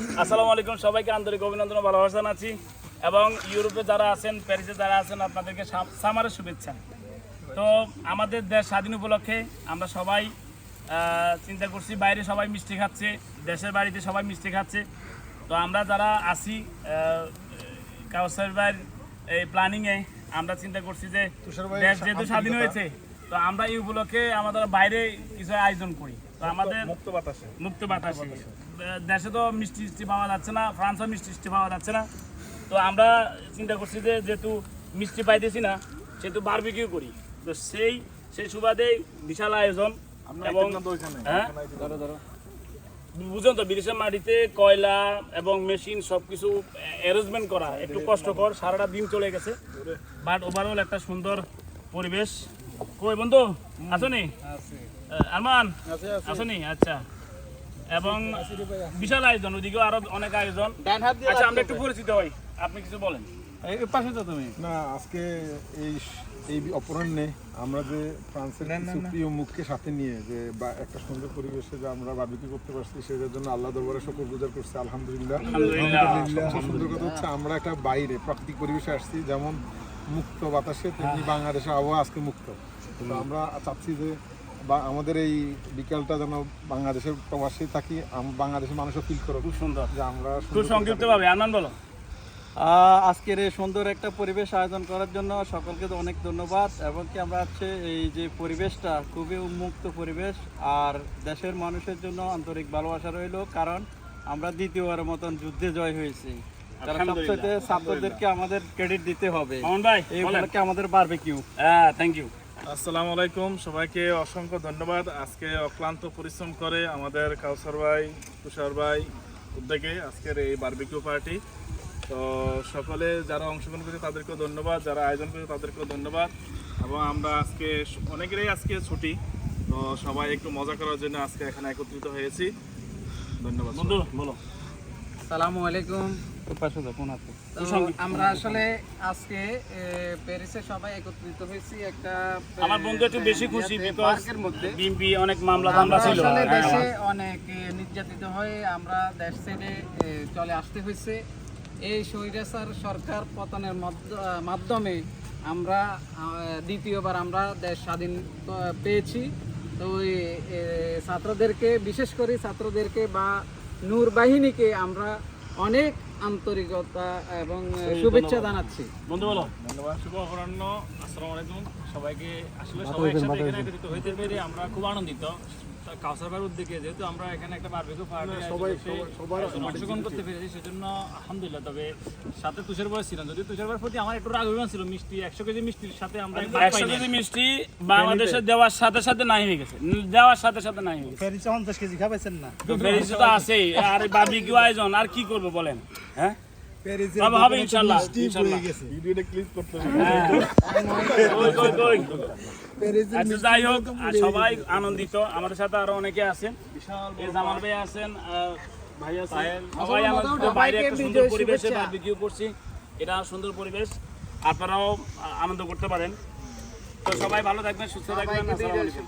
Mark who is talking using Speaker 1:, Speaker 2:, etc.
Speaker 1: আসসালামু আলাইকুম সবাইকে আন্তরিক অভিনন্দন ও ভালোবাসা জানাচ্ছি। এবং ইউরোপে যারা আছেন প্যারিসে যারা আছেন আপনাদেরকে সামারের শুভেচ্ছা। তো আমাদের দেশ স্বাধীন উপলক্ষে আমরা সবাই চিন্তা করছি বাইরে সবাই মিষ্টি খাচ্ছে দেশের বাড়িতে সবাই মিষ্টি খাচ্ছে। তো আমরা যারা আসি কাউসার ভাইয়ের এই প্ল্যানিংয়ে আমরা চিন্তা করছি যে দেশ যেহেতু স্বাধীন হয়েছে তো আমরা এই উপলক্ষে আমাদের বাইরে কিছু আয়োজন করি। তো আমাদের
Speaker 2: মুক্ত বাতাসে।
Speaker 1: মুক্ত বাতাসে। দেশে তো মিষ্টি মিষ্টি পাওয়া যাচ্ছে না ফ্রান্সও মিষ্টি মিষ্টি পাওয়া যাচ্ছে না। তো আমরা চিন্তা করছি যে যেহেতু মিষ্টি পাইতেছি না সেহেতু বারবিকিউ করি। তো সেই সেই সুবাদে বিশাল আয়োজন এবং হ্যাঁ? বুঝুন তো বিদেশের মাটিতে কয়লা এবং মেশিন সব কিছু অ্যারেঞ্জমেন্ট করা একটু কষ্টকর সারাটা দিন চলে গেছে। বাট ওভারঅল একটা সুন্দর পরিবেশ। কই বন্ধু আসনি? আরমান আসনি? আচ্ছা। এবং বিশাল আয়োজন ওদিকেও আরও অনেক আয়োজন। আচ্ছা আমরা একটু পরিচিত হই। আপনি কিছু বলেন।
Speaker 3: পাশে তো তুমি।
Speaker 2: না আজকে এই এই অপরাহ্নে আমরা যে ফ্রান্সের কিছু মুখকে সাথে নিয়ে যে বা একটা সুন্দর পরিবেশে যে আমরা বাবিকি করতে পারছি সেটার জন্য আল্লাহ দরবারে শুকর গুজার করছি আলহামদুলিল্লাহ।
Speaker 1: আলহামদুলিল্লাহ।
Speaker 2: সুন্দর কথা হচ্ছে আমরা একটা বাইরে প্রাকৃতিক পরিবেশে আসছি যেমন মুক্ত বাতাসে তেমনি বাংলাদেশের আবহাওয়া আজকে মুক্ত। আমরা চাচ্ছি যে বা আমাদের এই বিকালটা যেন বাংলাদেশের প্রবাসী থাকি বাংলাদেশের মানুষও ফিল করো
Speaker 1: খুব সুন্দর।
Speaker 2: যে আমরা
Speaker 1: খুব
Speaker 2: সুন্দর
Speaker 1: সংক্ষিপ্ত ভাবে আনন্দ বলো।
Speaker 3: আহ, আজকের এই সুন্দর একটা পরিবেশ আয়োজন করার জন্য সকলকে তো অনেক ধন্যবাদ এবং কি আমরা হচ্ছে এই যে পরিবেশটা খুবই উন্মুক্ত পরিবেশ আর দেশের মানুষের জন্য আন্তরিক ভালোবাসা রইল কারণ আমরা দ্বিতীয়বারের মতন যুদ্ধে জয় হয়েছি। ছাত্রদেরকে আমাদের ক্রেডিট দিতে হবে।
Speaker 1: মামুন ভাই
Speaker 3: এই
Speaker 1: বলেন।
Speaker 3: উপলক্ষে আমাদের বারবিকিউ
Speaker 1: হ্যাঁ থ্যাংক ইউ
Speaker 4: আসসালামু আলাইকুম। সবাইকে অসংখ্য ধন্যবাদ। আজকে অক্লান্ত পরিশ্রম করে আমাদের কাউসার ভাই তুষার ভাই উদ্যোগে আজকের এই বারবিকিউ পার্টি তো সকলে যারা অংশগ্রহণ করেছে তাদেরকেও ধন্যবাদ যারা আয়োজন করেছে তাদেরকেও ধন্যবাদ। এবং আমরা আজকে অনেকেরই আজকে ছুটি তো সবাই একটু মজা করার জন্য আজকে এখানে একত্রিত হয়েছি। ধন্যবাদ
Speaker 1: বন্ধু বলো।
Speaker 5: সালামু আলাইকুম। আমরা আসলে আজকে প্যারিসে সবাই একত্রিত হয়েছি একটা
Speaker 1: আমার বন্ধু একটু বেশি খুশি বিকজ বিএমপি অনেক মামলা
Speaker 5: আমরা
Speaker 1: ছিল।
Speaker 5: আসলে
Speaker 1: হ্যাঁ,
Speaker 5: দেশে অনেক নির্যাতিত হয়ে আমরা দেশ ছেড়ে চলে আসতে হয়েছে। এই স্বৈরাচার সরকার পতনের মাধ্যমে আমরা দ্বিতীয়বার আমরা দেশ স্বাধীন পেয়েছি। তো ওই ছাত্রদেরকে বিশেষ করে ছাত্রদেরকে বা নূর বাহিনীকে আমরা অনেক আন্তরিকতা এবং শুভেচ্ছা জানাচ্ছি।
Speaker 1: বন্ধু বলো।
Speaker 4: ধন্যবাদ
Speaker 1: শুভ অপরাহ্ন আসসালামু আলাইকুম। সবাইকে আসলে সবাই একসাথে এখানে একত্রিত হইতে পেরে আমরা খুব আনন্দিত। কাউসার ভাইয়ের উদ্যোগে যেহেতু আমরা এখানে একটা বারবিকিউ পার্টি সবাই সবার অংশগ্রহণ করতে পেরেছি সেজন্য আলহামদুলিল্লাহ। তবে সাথে তুষার ভাই ছিলেন যদি তুষার প্রতি আমার একটু রাগ অভিমান ছিল মিষ্টি একশো কেজি মিষ্টির সাথে আমরা একশো কেজি মিষ্টি বাংলাদেশে দেওয়ার সাথে সাথে নাই হয়ে গেছে। দেওয়ার সাথে সাথে নাই হয়ে গেছে।
Speaker 3: ফেরিছে পঞ্চাশ কেজি খাবেছেন না।
Speaker 1: তো তো আছেই। আর বারবিকিউ আয়োজন আর কি করব বলেন হ্যাঁ? হবে হবে ইনশাল্লাহ ইনশাল্লাহ।
Speaker 4: ভিডিওটা ক্লিক করতে হবে।
Speaker 1: হ্যাঁ। কই, কই, কই। আচ্ছা, যাই হোক সবাই আনন্দিত। আমাদের সাথে আরও অনেকে আছেন। এই জামাল ভাই আছেন আহ, ভাই আছেন সবাই আনন্দিত বাইরে একটা সুন্দর পরিবেশে বারবিকিউ করছি। এটা সুন্দর পরিবেশ। আপনারাও আনন্দ করতে পারেন। তো সবাই ভালো থাকবেন সুস্থ থাকবেন। আসসালামু আলাইকুম।